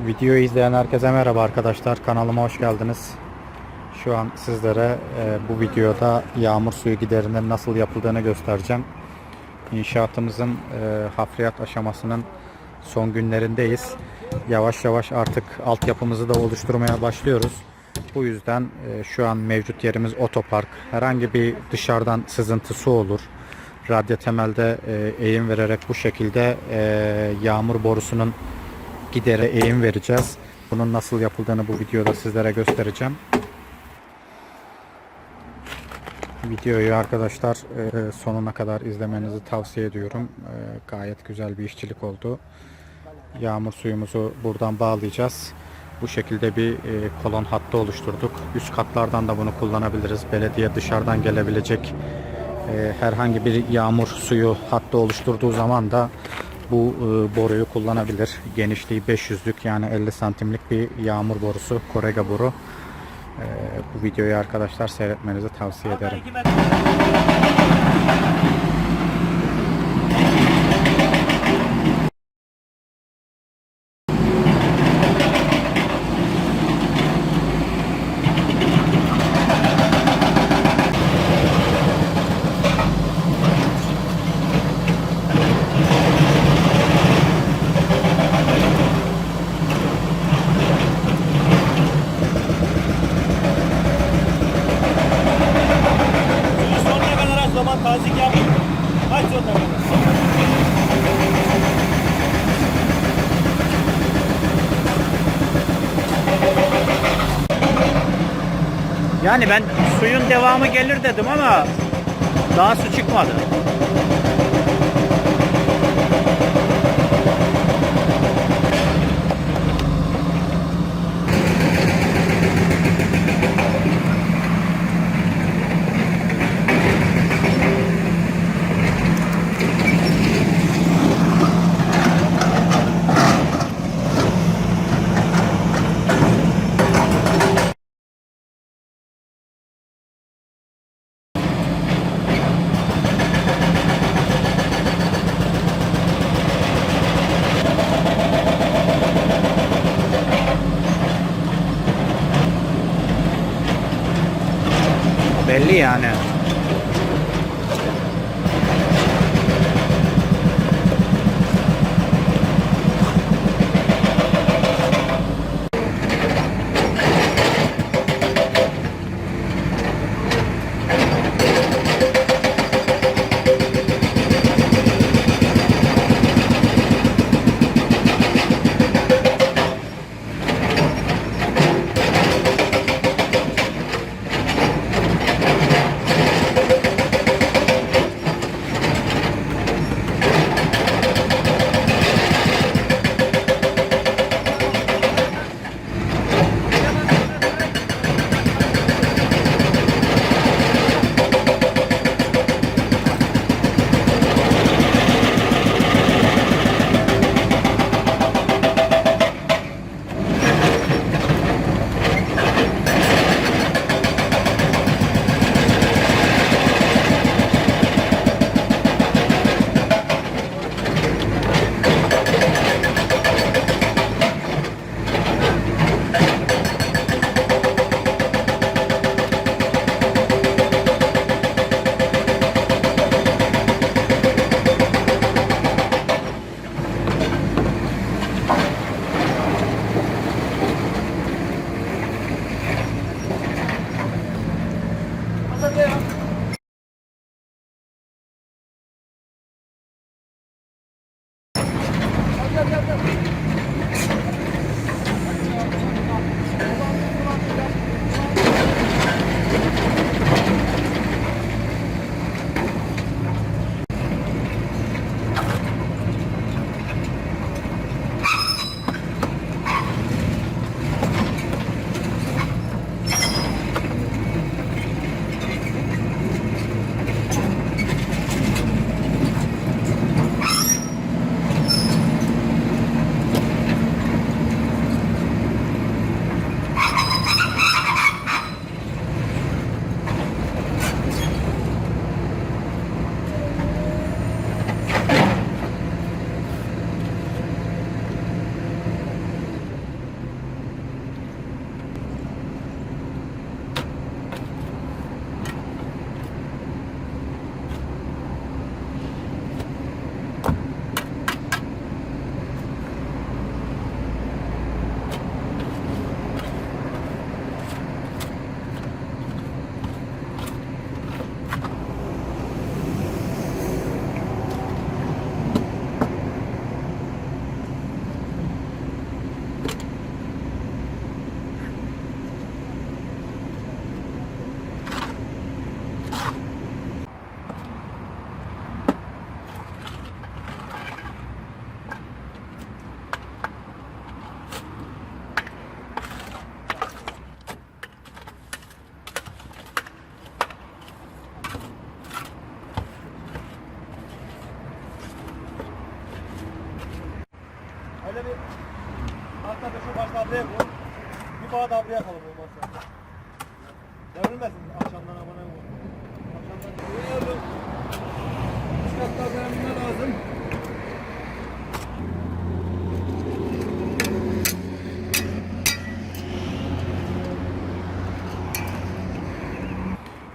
Videoyu izleyen herkese merhaba arkadaşlar. Kanalıma hoş geldiniz. Şu an sizlere e, bu videoda yağmur suyu giderinin nasıl yapıldığını göstereceğim. İnşaatımızın e, hafriyat aşamasının son günlerindeyiz. Yavaş yavaş artık altyapımızı da oluşturmaya başlıyoruz. Bu yüzden e, şu an mevcut yerimiz otopark. Herhangi bir dışarıdan sızıntı su olur. Radyo temelde e, eğim vererek bu şekilde e, yağmur borusunun gidere eğim vereceğiz. Bunun nasıl yapıldığını bu videoda sizlere göstereceğim. Videoyu arkadaşlar e, sonuna kadar izlemenizi tavsiye ediyorum. E, Gayet güzel bir işçilik oldu. Yağmur suyumuzu buradan bağlayacağız. Bu şekilde bir e, kolon hattı oluşturduk. Üst katlardan da bunu kullanabiliriz. Belediye dışarıdan gelebilecek herhangi bir yağmur suyu hattı oluşturduğu zaman da bu e, boruyu kullanabilir. Genişliği 500'lük yani 50 santimlik bir yağmur borusu, korega boru. E, bu videoyu arkadaşlar seyretmenizi tavsiye ederim. Suyu sonuna kadar aç zaman tazik yap. Aç sonuna kadar. Yani ben suyun devamı gelir dedim ama daha su çıkmadı. ഡൽഹിയാണ്. Bağ da ablaya yapalım olmazsa. Devrilmesin akşamdan abone ol. Akşamdan koyuyorum. Üst katlar devrilme lazım.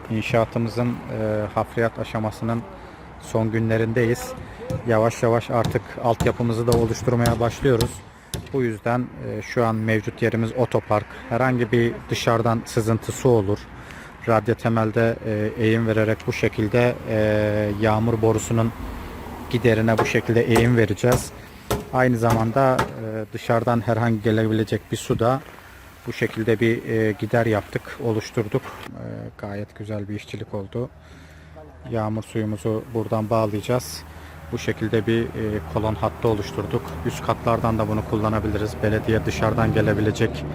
İnşaatımızın e, hafriyat aşamasının son günlerindeyiz. Yavaş yavaş artık altyapımızı da oluşturmaya başlıyoruz. Bu yüzden e, şu an mevcut yerimiz otopark. Herhangi bir dışarıdan sızıntı su olur. Radyo temelde e, eğim vererek bu şekilde e, yağmur borusunun giderine bu şekilde eğim vereceğiz. Aynı zamanda e, dışarıdan herhangi gelebilecek bir su da bu şekilde bir gider yaptık, oluşturduk. Gayet güzel bir işçilik oldu. Yağmur suyumuzu buradan bağlayacağız. Bu şekilde bir e, kolon hattı oluşturduk. Üst katlardan da bunu kullanabiliriz. Belediye dışarıdan gelebilecek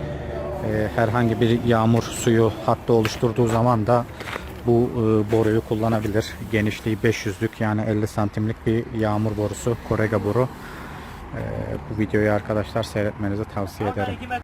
e, herhangi bir yağmur suyu hattı oluşturduğu zaman da bu e, boruyu kullanabilir. Genişliği 500'lük yani 50 santimlik bir yağmur borusu, korega boru. Bu videoyu arkadaşlar seyretmenizi tavsiye ederim. 2 metre